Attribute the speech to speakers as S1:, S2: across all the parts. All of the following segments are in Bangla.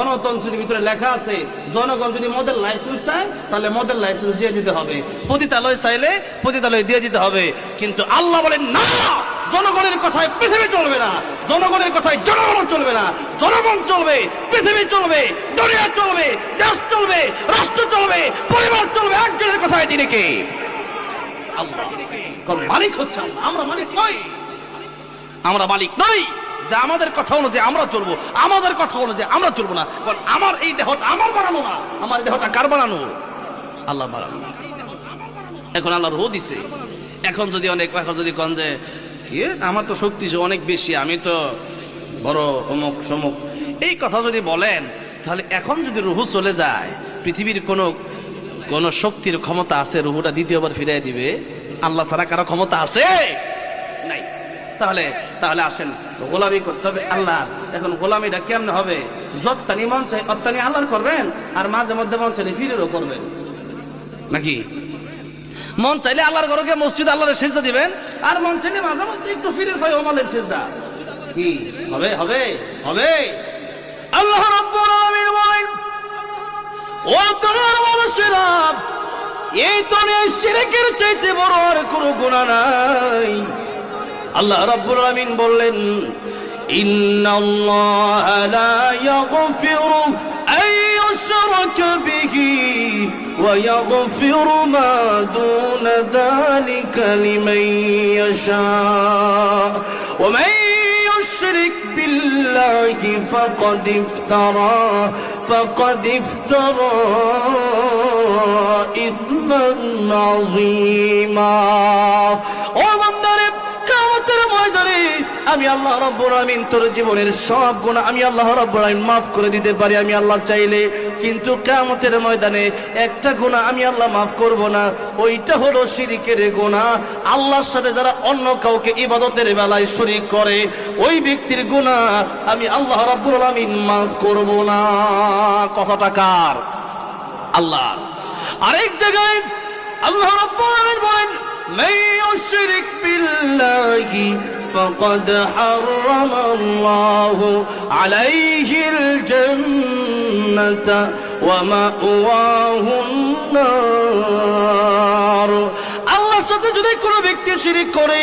S1: গণতন্ত্রের ভিতরে লেখা আছে, জনগণ যদি মদের লাইসেন্স চায়, তাহলে মদের লাইসেন্স দিয়ে দিতে হবে। পতিতালয় চাইলে পতিতালয় দিয়ে দিতে হবে। কিন্তু আল্লাহ বলেন, না! জনগণের কথায় পৃথিবী চলবে না। জনগণের কথায় জনগণ চলবে না। জনগণ চলবে, পৃথিবী চলবে, দুনিয়া চলবে, দেশ চলবে, রাষ্ট্র চলবে, পরিবার চলবে, একজনের কথায় তিনি কে? আল্লাহ মালিক হচ্ছে আমরা মালিক নই। আমরা মালিক নই। যে আমাদের কথা অনুযায়ী আমরা চলবো, আমাদের কথা অনুযায়ী আমরা চলবো না। কারণ আমার এই দেহটা আমার বানানো না, আমার দেহটা কার বানানো? আল্লাহ বানানো এখন আল্লাহ রো দিছে। এখন যদি অনেক এখন যদি কন যে আমার তো শক্তি অনেক বেশি, আমি তো বড়, অমুক, সমুক। এই কথা যদি বলেন, তাহলে এখন যদি রুহু চলে যায়, পৃথিবীর কোনো, কোন শক্তির ক্ষমতা আছে, রুহুটা দ্বিতীয়বার ফিরিয়ে দিবে। আল্লাহ ছাড়া কারও ক্ষমতা আছে? নাই। তাহলে তাহলে আসেন। গোলামি করতে হবে আল্লাহ এখন গোলামিটা কেমনে হবে? যত্তানি মন চাই অত্তানি আল্লাহর করবেন, আর মাঝে মধ্যে মন চাইলে ফিরেরও করবেন। নাকি? মন চাইলে আল্লাহর ঘরকে মসজিদ আল্লাহর সেজদা দিবেন, আর মন চাইলে মাঝে মধ্যে একটু ফিরের হয় ওমালের সেজদা। কি? হবে হবে হবে। আল্লাহ রাব্বুল আলামিন বলেন, ও তোমার মানুষেরা, এই দুনিয়ায় শিরকের চাইতে বড় আর কোনো গুনাহ নাই। আল্লাহ রাব্বুল আলামিন বললেন ইন্নাল্লাহা লা ইয়াগফিরু আন ইউশরাকা বিহি ওয়া ইয়াগফিরু মা দুনা যালিকা লিমান ইয়াশা ওয়া মান يشرك بالله فقد افترى فقد افترى إثما عظيما আমি আল্লাহ রব্বুল আমিন তোর জীবনের সব গুণা আমি আল্লাহ রব্বুল আমিন মাফ করে দিতে পারি, আমি আল্লাহ চাইলে। কিন্তু কেমতের ময়দানে একটা গুণা আমি আল্লাহ মাফ করব না, ওইটা হলো শিরিকের গুণা আল্লাহর সাথে যারা অন্য কাউকে ইবাদতের বেলায় শরিক করে, ওই ব্যক্তির গুণা আমি আল্লাহ রব্বুল আমিন মাফ করব না। কথাটা কার? আল্লাহ আরেক জায়গায় আল্লাহ রব্বুল আমিন বলেন মাই ইউশরিক বিল্লাহি فقد حرم الله عليه الجنة ومأواه النار. যদি কোনো ব্যক্তি শিরিক করে,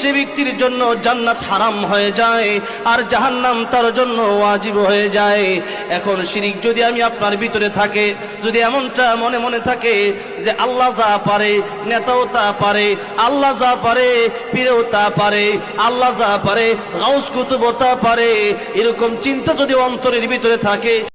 S1: সে ব্যক্তির জন্য জান্নাত হারাম হয়ে যায় আর জাহান্নাম তার জন্য ওয়াজিব হয়ে যায়। এখন শিরিক যদি আমি আপনার ভিতরে থাকে, যদি এমনটা মনে মনে থাকে যে আল্লাহ যা পারে, নেতাও তা পারে, আল্লাহ যা পারে, পীরেও তা পারে, আল্লাহ যা পারে, গাউস কুতুব তা পারে, এরকম চিন্তা যদি অন্তরের ভিতরে থাকে